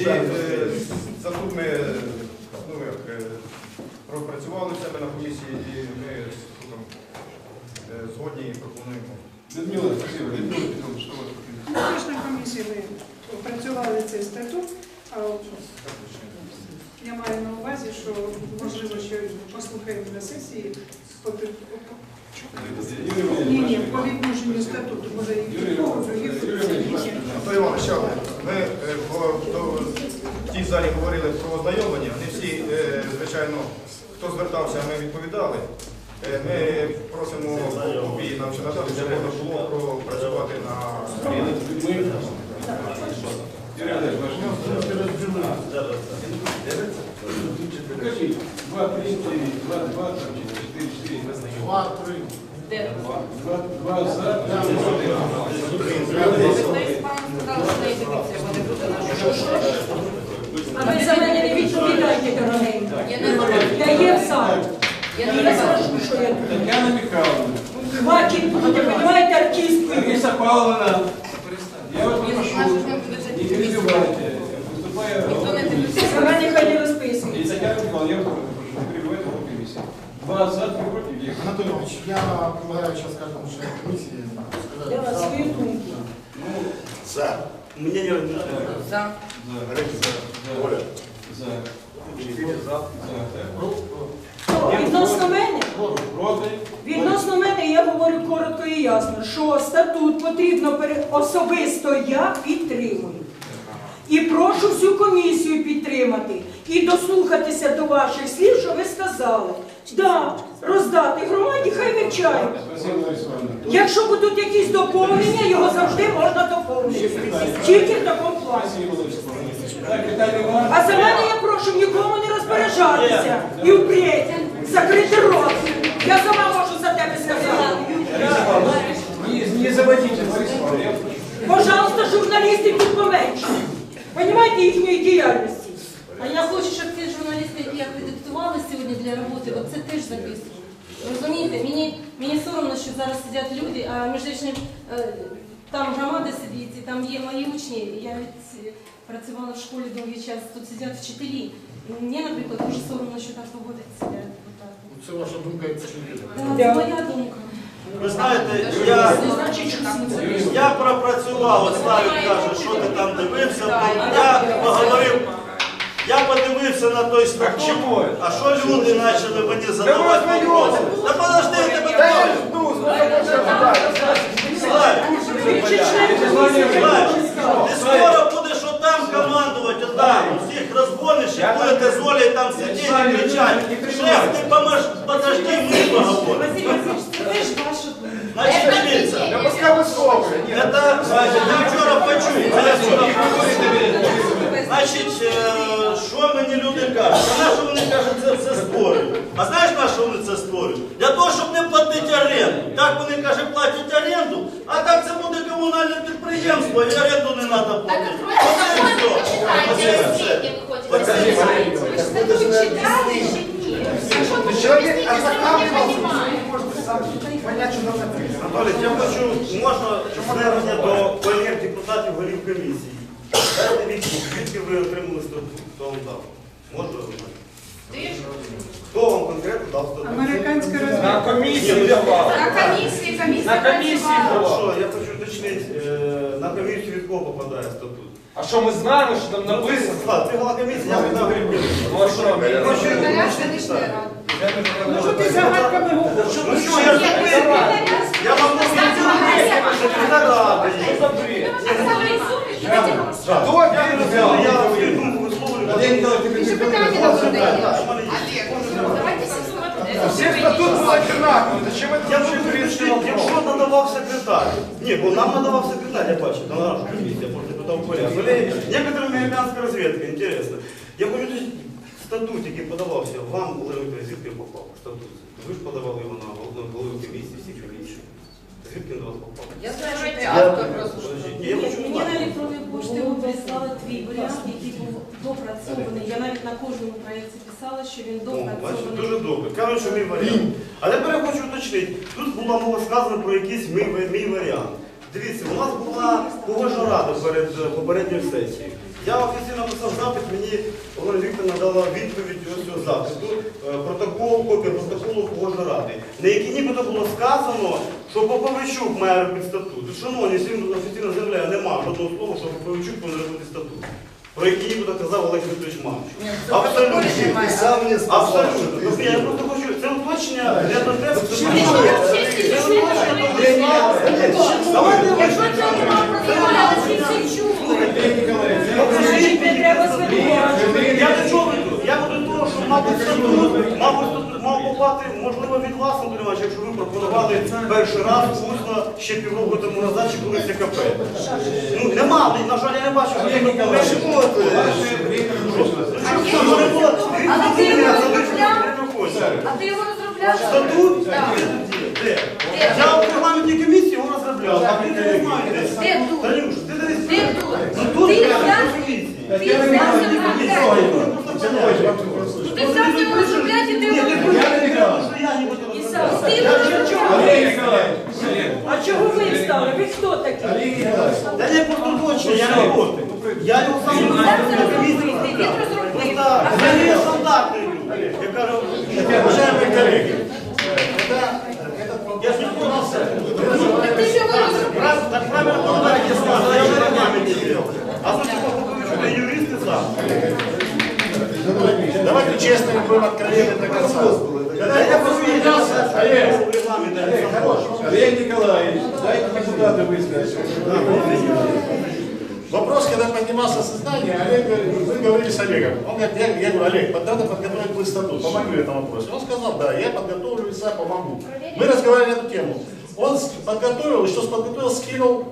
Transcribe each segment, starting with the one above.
І е, за тут ми ну, як, е, пропрацювали в себе на комісії і ми там, е, згодні і пропонуємо. Людмила, спасибо. Людмила Петровна, что у вас по На кожній комісії ми опрацювали цей статут, а я маю на увазі, що можливо, що послухаємо на сесії ні, ні, Владимирович, по відношенню статуту, може і Юрій того, Володимирович, других Юрій Володимирович, комісій. Антон Іванович, ще одне. ми е, по- до- в тій залі говорили про ознайомлення. Не всі, е, звичайно, хто звертався, ми відповідали. Е, Ми просимо копії нам ще надати, щоб можна було пропрацювати на столі. Мы... Юрий Владимирович, Покажи. Два, три, четыре. Два, два, там, четыре, четыре. Два, два, А ви за мене не відповідаєте, дорогенька. Я є в залі. Я не скажу, що я тут. Татьяна Михайловна. Хватит, понимаете, артистку. Лариса Павловна. Я вас прошу, не перебивайте. Выступая... За мене хай не розписують. И Татьяна Михайловна, я вас прошу, не перебивайте по комиссии. Два за, три против, есть. Анатолий Иванович, я предлагаю сейчас каждому члену комиссии сказать. Я вас за, свої думки. Ну, За. Мнение разделяется. За. за. За. Оля. За. За. Відносно мене, Проти. відносно мене я говорю коротко і ясно, що статут потрібно пере- особисто я підтримую. І прошу всю комісію підтримати і дослухатися до ваших слів, що ви сказали. Да, роздати громаді, хай вивчають. Якщо будуть якісь доповнення, його завжди можна доповнити. Тільки в такому плані. А за мене я прошу нікому не розпоряджатися і впредь закрити рот. Я сама можу за тебе сказати. Пожалуйста, журналістів тут поменше. Понімаєте їхньої діяльності. А я хочу, щоб ці журналісти, які акредитували сьогодні для роботи, от це теж записували. Розумієте, мені, мені соромно, що зараз сидять люди, а між іншим е, там громада сидить, і там є мої учні. Я від- працювала в школі довгий час, тут сидять вчителі. І Мені, наприклад, дуже соромно, що так поводять депутати. Це ваша думка як члена. Це моя думка. Ви знаєте, я, Не значить, що я пропрацював, от Славік каже, що ти там дивився, я поговорив, я подивився на той статут, чому? а що люди почали мені задавати вопроси? Та подожди, я тебе. Ну, сказати. Ти скоро будеш отам командувати, отам, всіх розгониш і будете з Олею там сидіти і кричати. Шеф, ти помож, подожди, ми поговоримо. Значить, дивіться, Я пускай висловлює. Ні, це, значить, ви вчора почули, це я вчора Значить, е, що мені люди кажуть? А на що вони кажуть, це все створюють? А знаєш, на що вони це створюють? Для того, щоб не платити оренду. Так вони кажуть, платять оренду, а так це буде комунальне підприємство, і оренду не треба платити. Оце і все. Оце і все. Оце і все. Що. Анатолій, я хочу, можна звернення до колег депутатів голів комісії. Дайте відповідь, звідки ви отримали статут, хто вам дав? Можна знати? Хто вам конкретно дав статут? Американська На комісії давав. На комісії, комісія На комісії працювала. Хорошо, я хочу уточнити, е, на комісію від кого попадає статут? А що ми знаємо, що там написано? Слав, ти голова комісії, я питав голів. Ну, а що, ми не Хочу Секретаря селищної ради. Ну що ти загадками говориш? Ну що, я ж Я вам Я якщо надавав секретар. Ні, бо нам надавав секретар, я бачу, на нашу комісію, я питав порядок. Але некоторым американська розвідка. Я хочу статут, який подавався, вам, Олег Вікторович, звідки попав статут? Ви ж подавали його на головну голову комісії, комісій. Звідки до вас попав? Я знаю, що ти автор хочу Мені на електронній пошті ви прислали твій варіант, який був допрацьований. Я навіть на кожному проєкті писала, що він бачите, допрацьований. дуже добре. Кажуть, що мій варіант. Але тепер я хочу уточнити. Тут була мова сказана про якийсь мій, мій варіант. Дивіться, у нас була погоджена рада перед е, попередньою сесією. Я офіційно написав запит, мені Олена Вікторовна дала відповідь ось цього запиту, е, протокол, копія протоколу погоджої ради, на якій нібито було сказано, що Поповичук має робити статут. Шановні, всім офіційно заявляю, нема жодного слова, що Поповичук повинен робити статут. Про який нібито казав Олег Вікторович Мамчук. Абсолютно. Абсолютно. Тобто я просто хочу, це уточнення для того, Значить, не треба звинувачувати. Я до чого веду? Я веду до того, що мабуть статут, мабуть мав попати, можливо, від вас, Іванович, якщо ви пропонували перший раз усно ще півроку тому назад, чи коли це КП. Ну нема, на жаль, я не бачу, що ви пропонували. Не було? А ти його розробляв? А ти його розробляв? Статут? Де? Я в парламентній комісії його розробляв, а ти не знаєш. Де тут? Ти тут? Ну Ти я і Я. А чого ви встали? Ви хто такі? Та не просто точно, я проти. Я його сам розробив на комісії. розробити, він розробив. Так, не люди. Я кажу, Уважаемые коллеги, я ж не розробив. Раз, так правильно я сказав, А типа Поповичу, юристи сам. давайте честно будем откровенны до конца. Да я в регламенте. я. Олег Николаевич, дайте депутаты высказать. Вопрос, когда поднимался сознание, Олег, говорит, вы говорили с Олегом. Он говорит, я, я говорю, Олег, под- надо подготовить будет статут. Помоги в этом вопросе. Он сказал, да, я подготовлю и сам помогу. Мы разговаривали на эту тему. Он подготовил, и что подготовил, скинул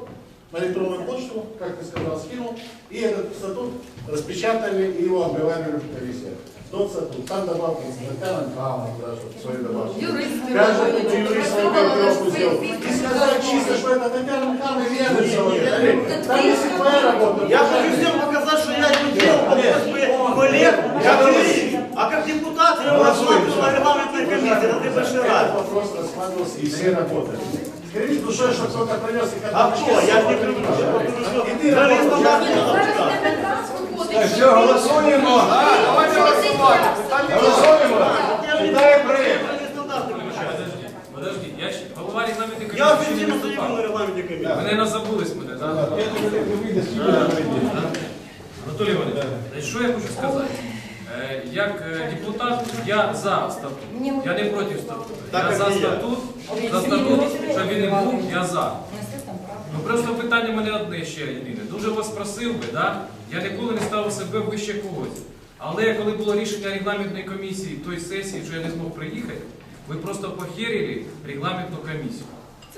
на электронную почту, как ты сказал, скинул, и этот статут распечатали и его обговаривали в комиссии. Тот статут, там добавки, Татьяна Михайловна, да, чтобы свои добавки. Каждый юрист свою спробували копировку сделал. И сказать чисто, что это Татьяна Михайловна верно сделала. Так Там если твоя работа, Я хочу всем показать, что я не делал, как бы коллег, как юрист. А как депутат я рассматривал на регламентной комиссии, это ты большой раз. вопрос рассматривался и все работали. Скажите душой, что кто-то принес и А кто? Я ж не. Я тебе раз виходить. Так, все, голосуємо. Голосуємо. Даже стандарты включают. Я ще голова регламентної Я комісії ще официально не заявил на регламенте комиссии. Ви не забулись мене, так? Я прийде. Анатолій Іванович, що я хочу сказати? Е, Як е, депутат, я за статут. Я не проти статуту. Я за статут, за статут, щоб він не був, я за. Ну просто питання мене одне ще єдине. Дуже вас просив би, да? я ніколи не ставив себе вище когось. Але коли було рішення регламентної комісії той сесії, що я не змог приїхати, ви просто похерили регламентну комісію.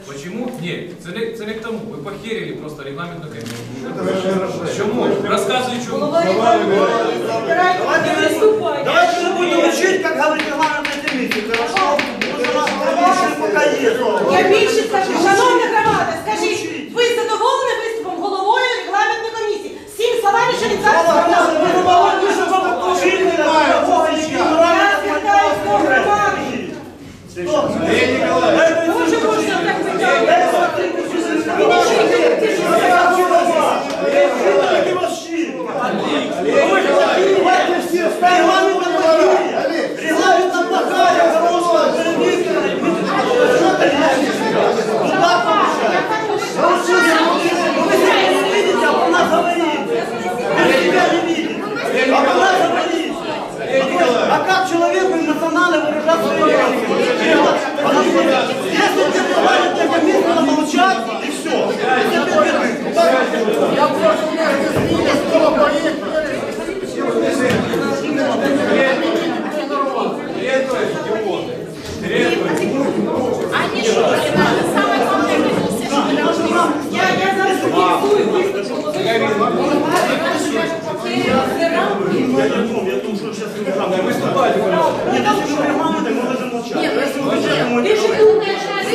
Почему? Ні, це не, це не к тому. Ви похерили просто регламентну комісію. Чому? Розказую чому. Давайте не. Давайте не будем учить, как говорить регламентной комиссии, хорошо? Потому что у нас комиссия пока есть. Я більше скажу, шановна громада, скажіть, ви задоволені виступом головою регламентної комісії? Всім словами, що він зараз сказав. Ви задоволені, що ви Я звертаюсь до громади. Олег Николаевич, Дуже можна так питати. Ви не чуєте, ти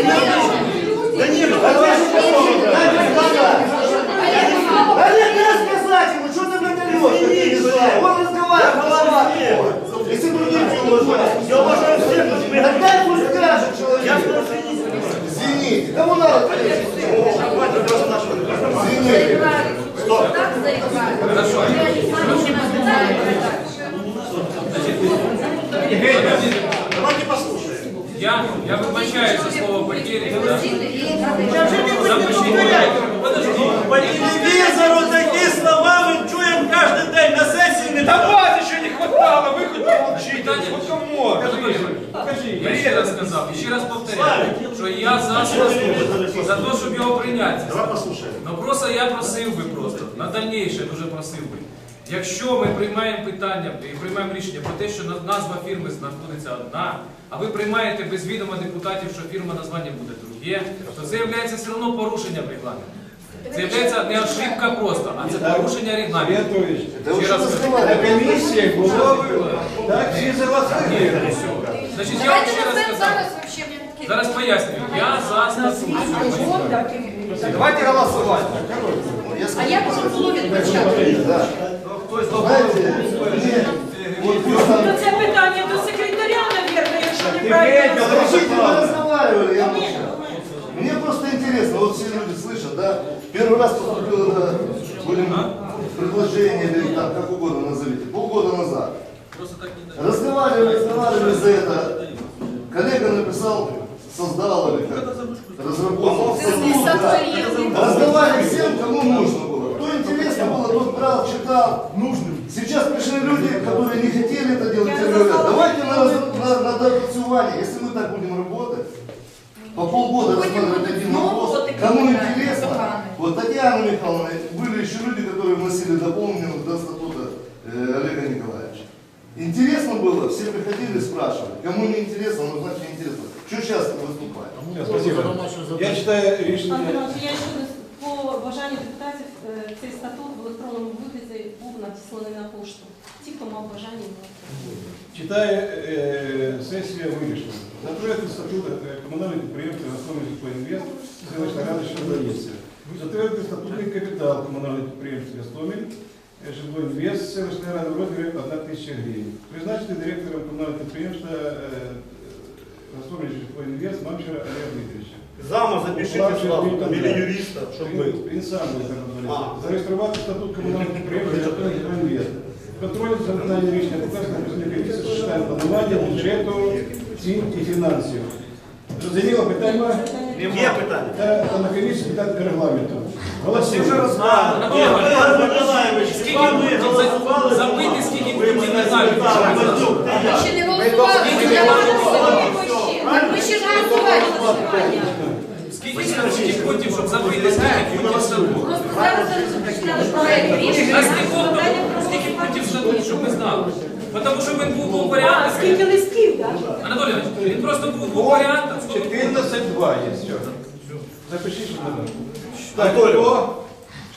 Ви не Да нет, ну давай же Олег, не сказать ему, что ты мне даешь? Он разговаривает. Если другие не уважают. Я уважаю всех, но тебе Дай пусть скажет человек. Я сказал, извините. Извините, кому надо? Хорошо. Давайте послушаем. Я, я вибачаю за слово потері. да. Запишіть. Подожди. По телевізору такі слова ми чуємо кожен день на. Не Да вас еще не хватало, вы хоть Я ще раз сказав, і ще раз повторяю, що я за статут, за те, щоб його прийняти. Давай. Ну просто я просив би просто, на дальніше дуже просив би. Якщо ми приймаємо питання і приймаємо рішення про те, що назва фірми знаходиться одна, а ви приймаєте без відома депутатів, що фірма названня буде друге, то це є все одно порушенням регламенту. Це є не ошибка просто, а це порушення регламенту. На было так все согласовали. Значить, я вам ще раз сказав. зараз пояснюю. Я за статут. Давайте голосувати. А як воно від початку? Хтось Ну це питання до секретаря, мабуть, якщо неправильно. Подождите, мы разговаривали, я молчу. Мне просто интересно, вот все люди слышат, да? Первый раз поступило на, будем, предложение, или там, как угодно назовите, полгода назад. Просто так не Разговаривали, разговаривали за это. Коллега написал, создал или как, разработал да. Раздавали всем, кому нужно было. Кто интересно было, тот брал, читал. Нужным Сейчас пришли люди, которые не хотели это делать, и говорят, давайте на, раз- на, на доопрацювание, если мы так будем работать, по полгода Потім рассматривать будуть один знову вопрос, такі кому питання интересно. погані. Вот Татьяна Михайловна, были еще люди, которые вносили дополнение до статута э, Олега Николаевича. Интересно было, все приходили, спрашивали. Кому не интересно, ну значит не интересно. Что часто выступать? Спасибо. Я читаю решение. Антон, я ще раз по бажанню депутатів е, цей статут в електронному вигляді був надісланий на пошту. Ті, хто мав бажання. Читає е, сесія вирішила. Затвердити статут е, комунального підприємства «Газпром Інвест» селищна рада що додається. Затвердити статутний капітал комунального підприємства «Гастомель» е, житло інвест селищної ради в розмірі 1 тисяча гривень. Призначити директором комунального підприємства «Гастомель житло інвест» Мамчера Олега Дмитровича. Зама запишите сразу, там, или юриста, щоб Він, він сам буде Зареєструвати статут комунального підприємства «Житло інвест». Контроль за виконанням рішення показано працівника комісії планування, бюджету, цін і фінансів. Зрозуміло питання? Є питання? Та на комісії питань регламенту. Голосуємо. Анатолій Ігор Миколаївич, Скільки вам голосували за- за забити, скільки Ви не ти Ми ще не голосували, Скільки я ви. Ми ще голосували. Скільки скільки пунктів, щоб забити, скільки пунктів статут? Просто зараз починали проект рішення. Не було пунктів статут, щоб ми знали. Тому що він був двох А, скільки листів, так? Анатолій Іванович, він просто був двох варіантів. 14.2 є все. Запишіть, що надо. Так, Анатолій. хто?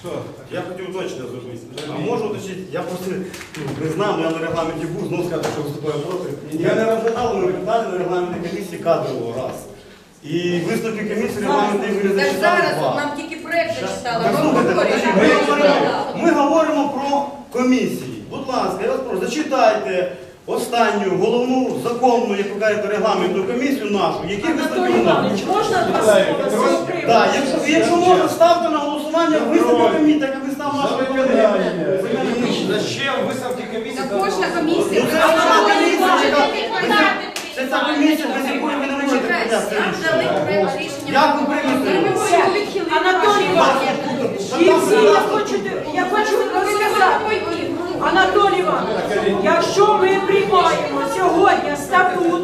Що? Я хотів точно зробити. А можу уточнити, я просто ну, не знав, я на регламенті був, знову сказати, що виступаю проти. Я не розглядав, ми питали на регламентній комісії кадрового раз. І висновки комісії регламентної ми Так зачитали зараз два. нам тільки проект зачитали. Так, говоримо, ми говоримо про комісії. Будь ласка, я вас прошу, зачитайте останню головну законну, як ви кажете, регламентну комісію нашу, які висновки Анатолій вона. Іванович, можна два слова з цього приводу? Так, якщо, якщо можна, ставте на голосування висновки комісії, так як ви став виконання. Зачем виставки комісії? Та кожна комісія. Ну, це А наша ви комісія, можете яка- Це ця комісія, без якої ви не можете прийняти рішення. Як ви приймете? Анатолій Іванович, і всі я хочу, я хочу розказати. Анатолій Іванович, якщо ми приймаємо сьогодні статут,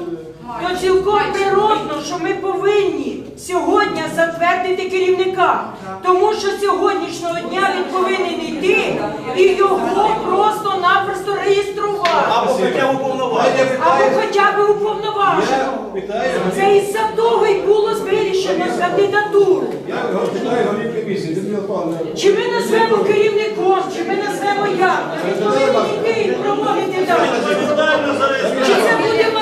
то цілком природно, що ми повинні сьогодні затвердити керівника. Тому що сьогоднішнього дня він повинен йти і його просто-напросто реєструвати. Або хоча б уповноваження. Або хоча б уповноважено. Це із-за того й було вирішено кандидатуру. Чи ми назвемо керівником, чи ми назвемо як? Ми повинні йти і проводити далі. Чи це буде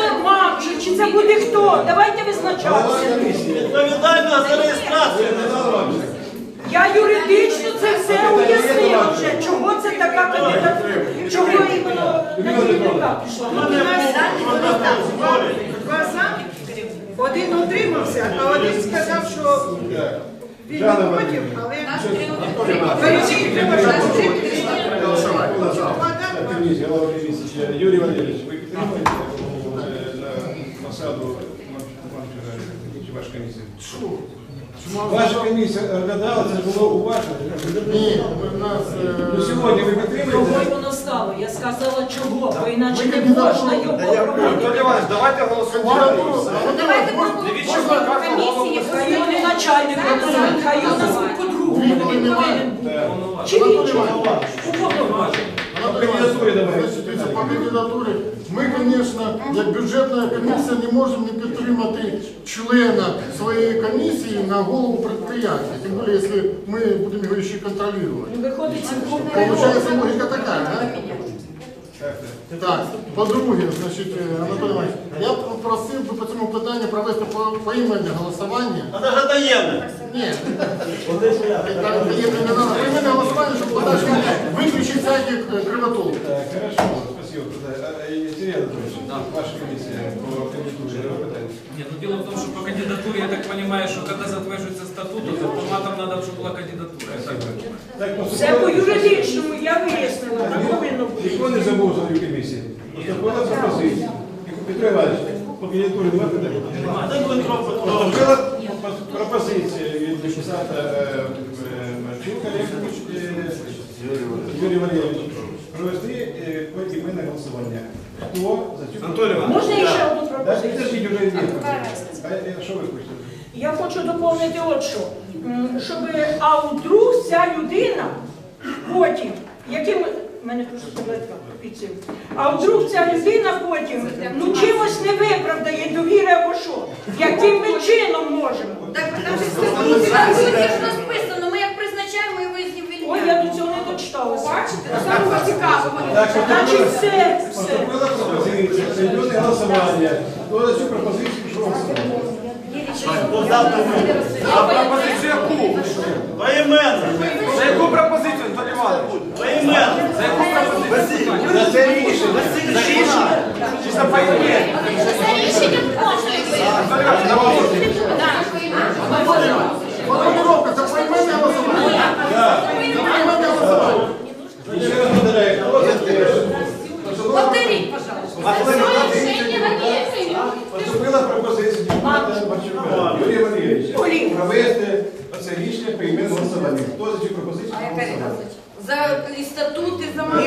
мам, чи, чи це буде хто? Давайте визначатися. Відповідально за реєстрацію. Я юридично це все уяснила вже. Чого це така кандидатура? Чого іменно на керівника пішла? Два за, один утримався, а один сказав, що він не проти, але Наш керівник. Юрій Валерійович, ви підтримуєте посаду ваша комісія? Ваша комісія розглядала, це було уважно. Ні, у нас... Ну, сьогодні ви Чого підтримуєте? воно стало? Я сказала чого, бо іначе не можна його проводити. Іванович, давайте голосувати. Ну, Давайте комісії. Хай його не начальник голосує, хай його назвуть по-другому. Він повинен бути. Чи він чи уповноважений? Кандидатури давайте. Значить, дивіться, по кандидатурі ми, звісно, як бюджетна комісія не можемо не підтримати члена своєї комісії на голову підприємства. Тим більше, якщо ми будемо його ще контролювати. Ну, Виходить, Получається логіка така, да? Так, по-друге, значить, е, Анатолій Іванович, я б просив би по цьому питанню провести по- поіменне голосування. А таємне. Ні, так, таємне не надо. Поіменне голосування, щоб подальше виключити всяких е, кривотолок. Так, хорошо, спасибо. А, и Сергей Анатольевич, ваша комиссия по кандидатуре, давай питание. Ні, ну діло в тому, що по кандидатурі, я так розумію, що коли затверджується статут, то автоматом треба, щоб була кандидатура. Я так розумію. Так, Все по юридичному, я вияснила, так повинно бути. Ніхто не забув за комісії. Поступила пропозиція. Петро Іванович, по кандидатурі немає питань? Поступила пропозиція від депутата е, е, Марченка Олега е, Юрія Валерійовича Провести е, поіменне голосування. Хто за цю Анатолій Іванович. Можна ще одну Так, пропозицію? підождіть, вже є. А е, що ви хочете? Я хочу доповнити от що. М, Щоб, а вдруг ця людина потім, яким в мене просто таблетка під цим. А вдруг ця людина потім ну чимось не виправдає довіри або що? Яким ми чином можемо? Так, там же в статуті там ж розписано, ми як призначаємо, ми його і Ой, звільняємо. я до Бачите, самого Значить, все, все. Поступила пропозиція, голосування. Хто за цю пропозицію голосувати? Пропозицію яку? Поіменно. За яку пропозицію, Анатолій Іванович? Поіменно. За яку пропозицію? За це рішення. За рішення? Чи за поєднання? Це рішення Формулировка, це Да. Давайте голосувати. Ще раз повторяю, за те, Повторіть, пожалуйста. Це рішення Валерії. Хто за цю пропозицію За і за мандат.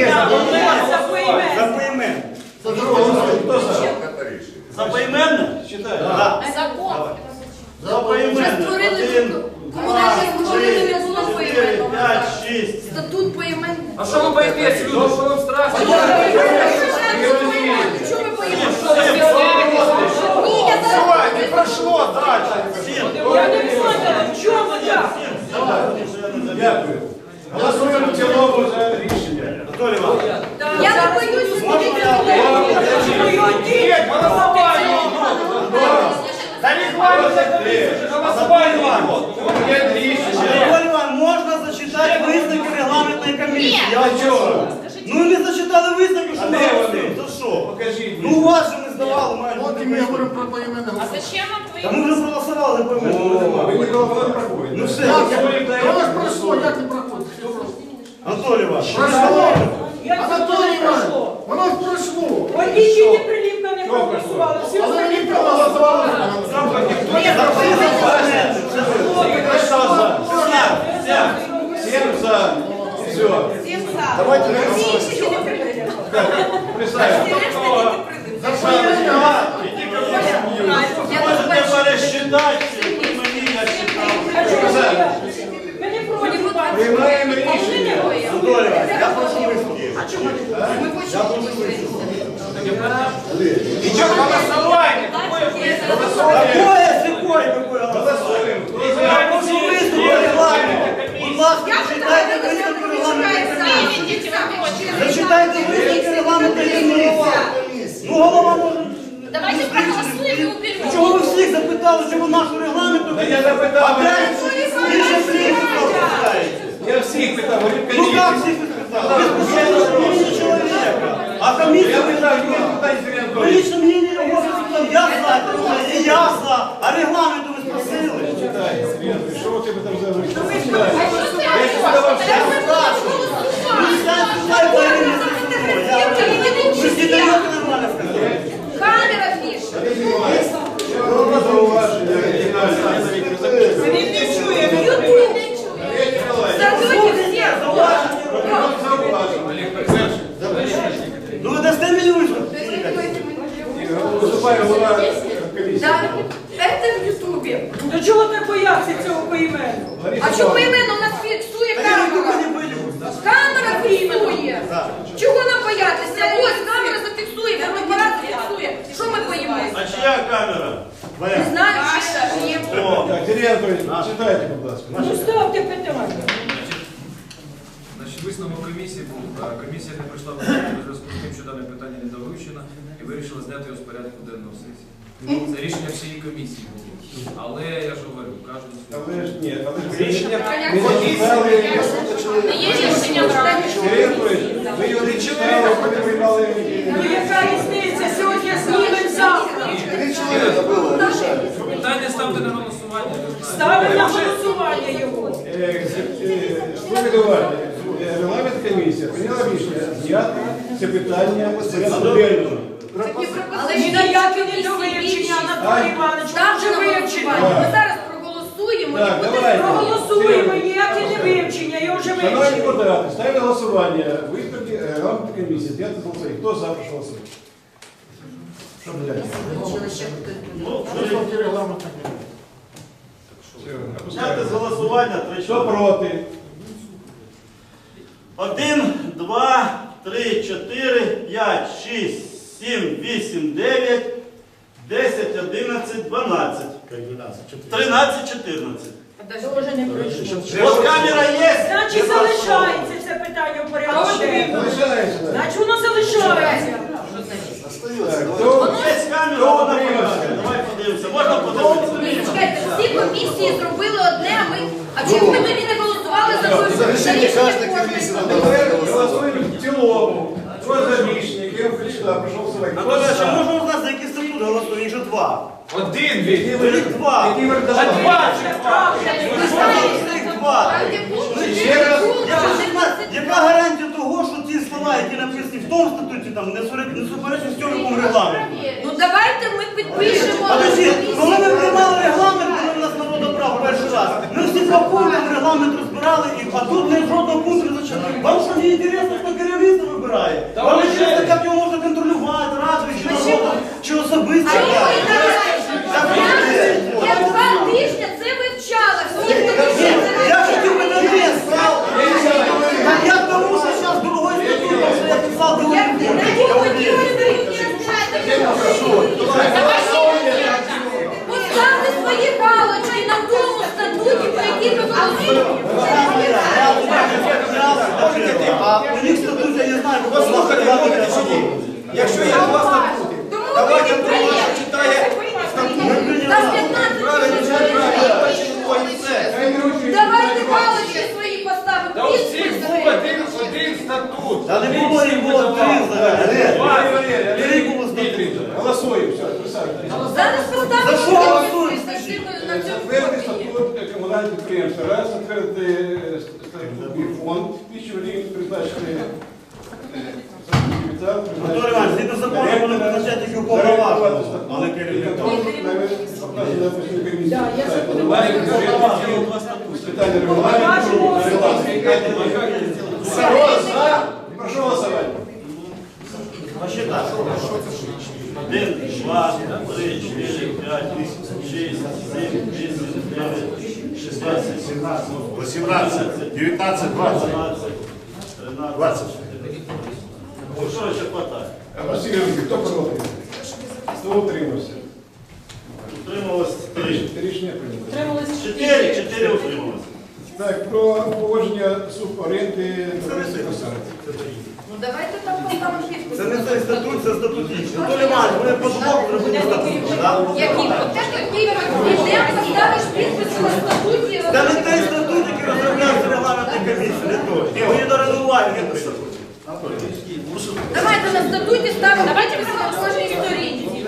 за поіменно. За поіменно. Запоймен. Хто. Закон. Один, два, три, 4, 5, 6. Статут поімен. А що ви боїтесь, люди? Що вам страшно? Чого Что боїтесь? Ні, я зараз... Все, не пройшло дальше. Я не поняла, в чому так? Дякую. Голосуємо У цілому за рішення. Готові вам? Я Да. боюсь, що не боюсь. Нет, голосование. Да не хватит, это всіх запитали, чому нашу регламенту. Я запитав. Більше. Я всіх питав, Ну як всіх запитали? Ви ж мнение человека. А там Я питав, ви Вы Анатолійович. лично мнение. Я за, і я за. А регламенту ви спросили? Читай, Сергій Анатолійович, що у тебе там за виступ? А що це? Я спрашиваю. Ну, сядь сюда виступає голова комісії. Да, это в Ютубе. До чого ти боявся цього поімену? Лариса А що Павлівна, поіменно у нас фіксує камера? Камера фіксує. Чого нам боятися? Ось камера зафіксує, фотоапарат зафіксує. Що ми боїмося? А чия камера? Не знаю, чи є. О, Так, Сергій Анатолійович, читайте, будь ласка. Ну ставте питання. Значить, висновок комісії був, е, комісія не прийшла в у зв'язку з тим, що дане питання не довивчено і вирішила зняти його з порядку денного сесії. Це рішення всієї комісії було. Але я ж говорю, кожен Але ж ні, але ж Рішення ми зачитали. Є рішення Сергій Анатолійович, ви його не читали, коли приймали. Ну яка різниця? Сьогодні знімемо завтра. Три человека было, решали. питання ставте на голосування. не. Ставимо на голосування його. Е, е, Слухайте уважно. Е, Регламент комісія прийняла рішення зняти це питання з порядку денного. Але Ніяке не до вивчення, Іванович. Там вже вже. Ми зараз проголосуємо Так, і буде давайте. Проголосуємо, ніяке не вивчення, його вже Шановні вивчили. депутати, ставлю голосування виставки регламенту комісії. Зняти з голосування. Хто за, прошу голосувати. Що далі? Висновки регламенту. зняти з голосування три Хто проти? Один, два, три, чотири, п'ять, шість, сім, вісім, дев'ять, десять, одинадцять, дванадцять. Тринадцять, чотирнадцять. От камера є. Значить, залишається це питання в порядку денному. Значить, воно залишається. Є камера, вона покаже. Давай подивимося. Можна подивитися? Чекайте, всі комісії зробили одне, а ми. А чому ми тоді не голосували за За за рішення кожної комісії? Голосуємо в цілому. Хто за рішення, я прошу голосувати. Хто Анатолій, а можна узнати, за який статут голосує? Же два. Один два. Який ви два чи два? Їх два. Ще раз. Яка гарантія того, що ці слова, які написані в тому статуті, там не суперечать не суперечать сьомому регламенту? Ну давайте ми підпишемо. Подожди, коли ми приймали регламент, коли в нас народ обрав перший раз, ми всі по пунктам регламент розбирали, і, а тут не жодного пункту не зачем. Вам що не інтересно, хто керівництво вибирає? Вам інтересно, як його можна контролювати, радою, чи народом, чи особисто? А його і давайте. Я два тижні це вивчала. Всі комісії це Я хотів би вивчали. на вес став. Я к тому, що зараз другой статут, тому що я писав другой Я пункт. Поставте свої галочки на тому статуті, про який ми голосуємо. А у них статут, я не знаю, Послухайте, мовите чи ні? Тому давайте підприємці. читає Там 15 чоловік. і все. Давайте галочки свої поставимо. Та у всіх підписи. один, один статут. Та не було їх було три взагалі. Три було Голосуємо, все, присаджуйтесь. Зараз поставимо. За що підписи голосуєте? на цьому Затвердити статут. Раз, затвердити е, статутний фонд, тисячу гривень призначити е, капітал, Анатолій Іванович, згідно закону, вони призначають тільки уповноваженого, а не керівника. Питання регламенту. Хто за? Прошу голосувати. Так. Один, два, три, чотири, п'ять, шість, сім, вісім, дев'ять, шістнадцять, сімнадцять, 18, 19, 20. 12, 13, 20. Ну, Що ще хватає? Василь Ігорович, хто проти? Хто утримався? Утрималось три. Рішення прийнято. Чотири, чотири утрималось. Так, про погодження суборенди провести посади. Ну давайте там поставимо підписи. Це не цей статут, це статут інший. Анатолій Іванович, вони по двох вже будуть статут. да? Який? От який йдемо, поставиш підписи на статуті. Це не той статут, який розробляється регламентної комісії, не той. Його не дорегулювання не той статут. Давайте на статуті ставимо підписи на кожній сторінці.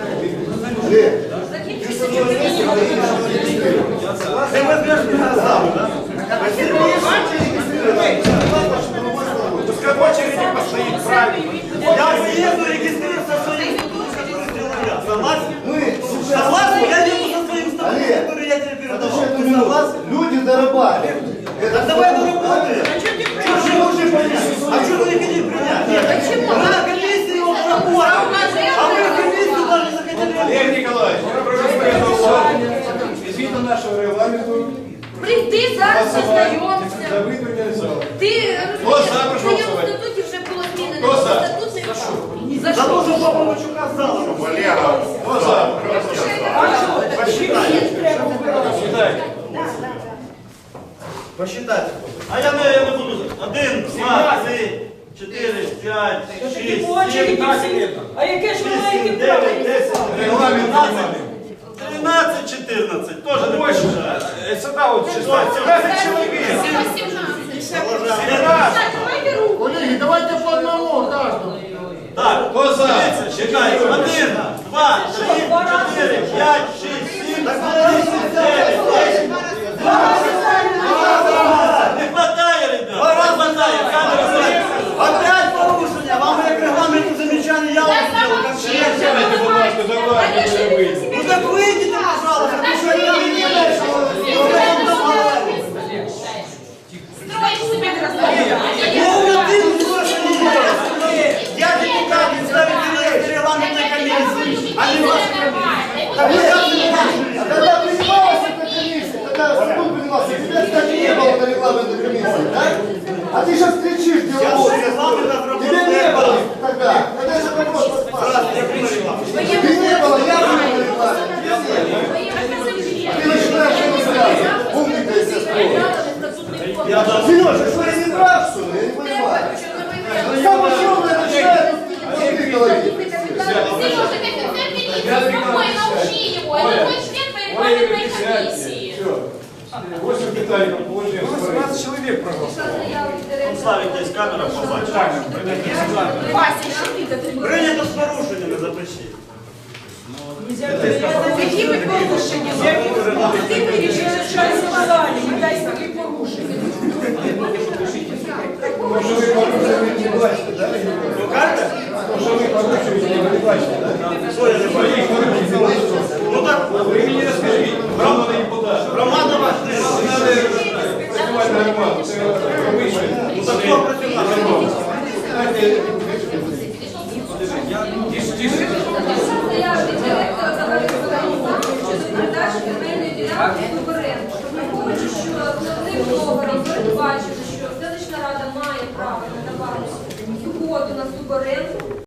ти зараз зізнайомся. Завидування зали. Ти розумієш, за, в прошу твоєму голосувати? статуті вже було змінено. Хто за? Статут не впав. Що? Заложу Мачука з Посчитайте. А я не, я не буду. Один, два, три, чотири, п'ять, шість, сім, А яке ж ви маєте 13, 14. Теж не пишуть. Сюда вот Колеги, давайте по одному кожному. Так, коза, чекай, один, два, три, чотири, п'ять, шість, сім, вісім, дев'ять, десять. Не хватає, ребят, не хватає, камера Восемь питаний по положению. 18 человек проголосовало. Славик, десь камера побачить. Прийнято з порушеннями, запишіть. Якими порушеннями? Якими ти вирішили час в залі? Не дай такі порушення. Може ви порушуєте не бачите, да? Ну, карта? Може ви порушуєте не бачите, да? Що я не бачу? Ну так, Ви мені розкажіть, громадний Враховуючи, що селищна рада має право надавати згоду на суборенду